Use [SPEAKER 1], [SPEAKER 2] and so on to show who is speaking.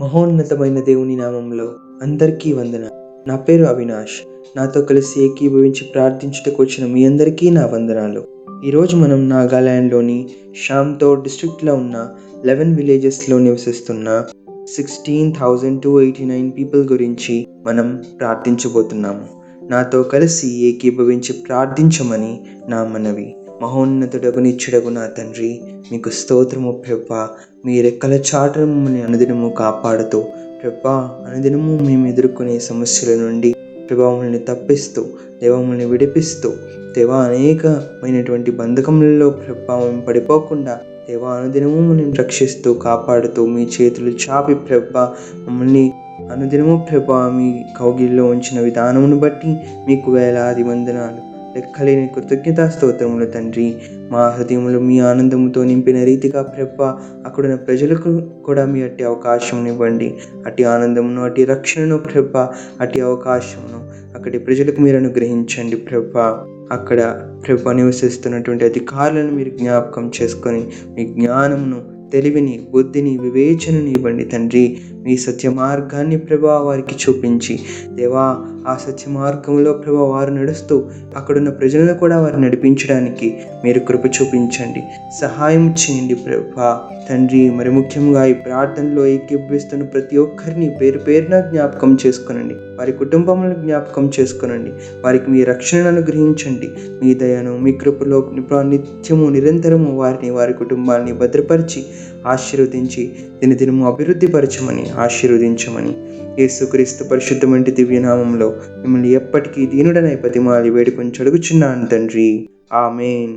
[SPEAKER 1] మహోన్నతమైన దేవుని నామంలో అందరికీ వందన నా పేరు అవినాష్. నాతో కలిసి ఏకీభవించి ప్రార్థించుటకు వచ్చిన మీ అందరికీ నా వందనాలు. ఈరోజు మనం నాగాలాండ్లోని షామ్తో డిస్ట్రిక్ట్లో ఉన్న లెవెన్ విలేజెస్లో నివసిస్తున్న sixteen thousand two eighty nine people గురించి మనం ప్రార్థించబోతున్నాము. నాతో కలిసి ఏకీభవించి ప్రార్థించమని నా మనవి. మహోన్నతుడగు నిచ్చుడగు నా తండ్రి మీకు స్తోత్రము ప్రభ. మీ రెక్కల చాటను మమ్మల్ని అనుదినము కాపాడుతూ ప్రభా అనుదినము మేము ఎదుర్కొనే సమస్యల నుండి ప్రభా తప్పిస్తూ దేవముల్ని విడిపిస్తూ దేవా అనేకమైనటువంటి బంధకములలో ప్రభావం పడిపోకుండా దేవా అనుదినము మమ్మల్ని రక్షిస్తూ కాపాడుతూ మీ చేతులు చాపి ప్రభ మమ్మల్ని అనుదినము ప్రభా మీ కౌగిల్లో ఉంచిన విధానమును బట్టి మీకు వేలాది వందనాలు. లెక్కలేని కృతజ్ఞతా స్తోత్రములు తండ్రి. మా హృదయములు మీ ఆనందముతో నింపిన రీతిగా ప్రభ అక్కడున్న ప్రజలకు కూడా మీ అట్టి అవకాశం ఇవ్వండి. అట్టి ఆనందమును అట్టి రక్షణను ప్రభ అట్టి అవకాశమును అక్కడి ప్రజలకు మీరు అనుగ్రహించండి ప్రభ. అక్కడ ప్రభ నివసిస్తున్నటువంటి అధికారులను మీరు జ్ఞాపకం చేసుకొని మీ జ్ఞానమును తెలివిని బుద్ధిని వివేచనని ఇవ్వండి తండ్రి. మీ సత్య మార్గాన్ని ప్రభా వారికి చూపించి. దేవా ఆ సత్య మార్గంలో ప్రభా వారు నడుస్తూ అక్కడున్న ప్రజలను కూడా వారు నడిపించడానికి మీరు కృప చూపించండి. సహాయం చేయండి ప్రభా. తండ్రి మరి ముఖ్యంగా ఈ ప్రార్థనలో ఏకీభవిస్తున్న ప్రతి ఒక్కరిని పేరు పేరున జ్ఞాపకం చేసుకునండి. వారి కుటుంబములను జ్ఞాపకం చేసుకునండి. వారికి మీ రక్షణను అనుగ్రహించండి. మీ దయను మీ కృపలో నిత్యము నిరంతరము వారిని వారి కుటుంబాన్ని భద్రపరిచి ఆశీర్వదించి దినదినము అభివృద్ధి పరచమని ఆశీర్వదించమని యేసుక్రీస్తు పరిశుద్ధమంటి దివ్యనామంలో మిమ్మల్ని ఎప్పటికీ దీనుడనై పతిమాలి వేడుకొని చడుగుచున్నాను తండ్రి. ఆమెన్.